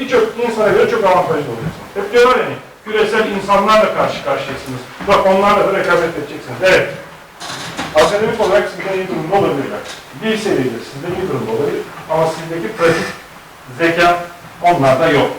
Bir çok insana birçok avantajlı oluyorsunuz. Hep diyorlar yani küresel insanlarla karşı karşıyasınız. Bak onlarla da rekabet edeceksiniz. Evet. Akademik olarak sizden iyi durumda olabilirler. Dil seviyeleri sizden iyi durumda olabilir. Ama sizdeki pratik zeka onlarda yok.